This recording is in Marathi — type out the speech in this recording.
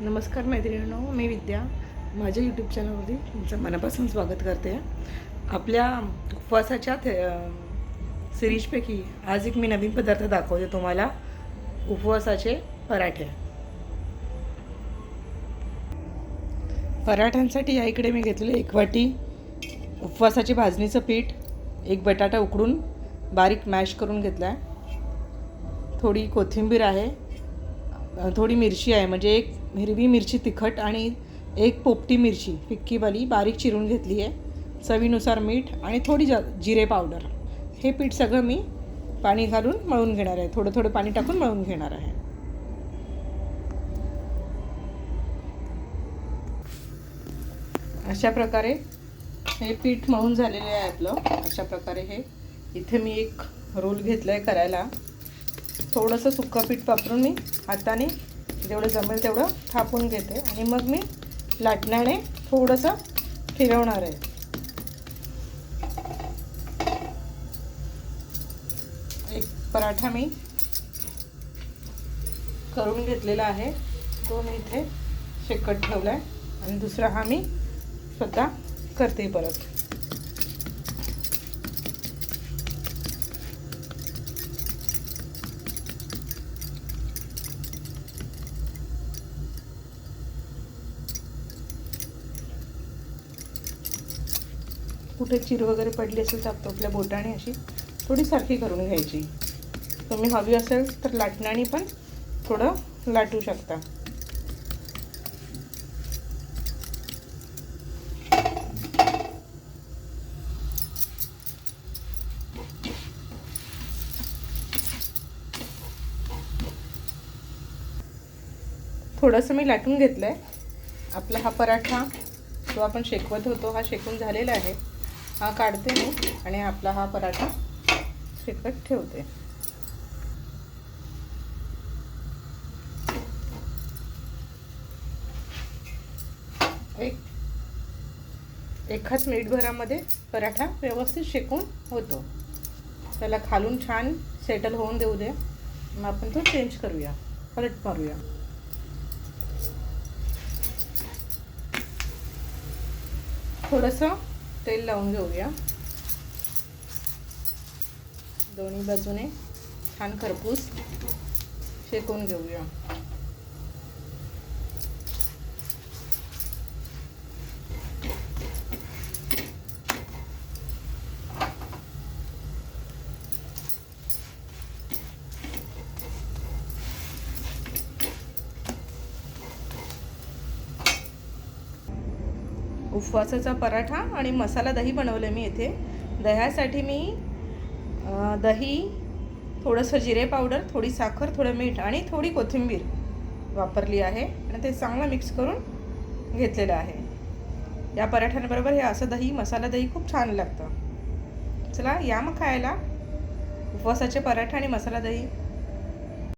नमस्कार मैत्रिणींनो मी विद्या. माझ्या यूट्यूब चॅनलवरती तुमचं मनापासून स्वागत करते. आपल्या उपवासाच्या थे सिरीजपैकी आज एक मी नवीन पदार्थ दाखवते तुम्हाला. उपवासाचे पराठे. पराठ्यांसाठी या इकडे मी घेतलेले एक वाटी उपवासाचे भाजणीचं पीठ एक बटाटा उकडून बारीक मॅश करून घेतला आहे थोडी कोथिंबीर आहे थोडी मिरची आहे म्हणजे एक हिरवी मिरची तिखट आणि एक पोपटी मिरची फिक्कीवाली बारीक चिरून घेतली आहे. चवीनुसार मीठ आणि थोडी जा जिरे पावडर. हे पीठ सगळं मी पाणी घालून मळून घेणार आहे. थोडं थोडं पाणी टाकून मळून घेणार आहे. अशा प्रकारे हे पीठ मळून झालेले आहे आपलं. अशा प्रकारे हे इथे मी एक रोल घेतला आहे करायला. थोडंसं सुक्का पीठ वापरून मी हाताने जेवढं जमेल तेवढं थापून घेते. आणि मग मी लाटण्याने थोडंसं फिरवणार आहे. एक पराठा मी करून घेतलेला आहे. तो मी इथे शेकट ठेवला आहे आणि दुसरा हा मी स्वतः करते परत. कुठे चीर वगैरे पडली असेल तर आपल्या बोटाने अशी थोडी सारखी करून घ्यायची. तुम्ही हवी असेल तर लाटण्याने पण थोडं लाटू शकता. थोडंसं मी लाटून घेतलं आहे आपला हा पराठा जो आपण शेकवत होतो हा शेकून झालेला आहे. हा काढते मी आणि आपला हा पराठा फिकट ठेवते. एक एकाच मिनिटभरामध्ये पराठा व्यवस्थित शेकून होतो. त्याला खालून छान सेटल होऊन देऊ दे. मग आपण तो चेंज करूया. पलट मारूया. थोडंसं तेल लावून घेऊया. दोन्ही बाजूने छान खरपूस शेकून घेऊया. उपवासाचा पराठा आणि मसाला दही बनवलं मी इथे. दह्यासाठी मी दही थोडंसं जिरे पावडर थोडी साखर थोडं मीठ आणि थोडी कोथिंबीर वापरली आहे आणि ते चांगलं मिक्स करून घेतलेलं आहे. या पराठ्यांबरोबर हे असं दही मसाला दही खूप छान लागतं. चला या मग खायला. उपवासाचे पराठा आणि मसाला दही.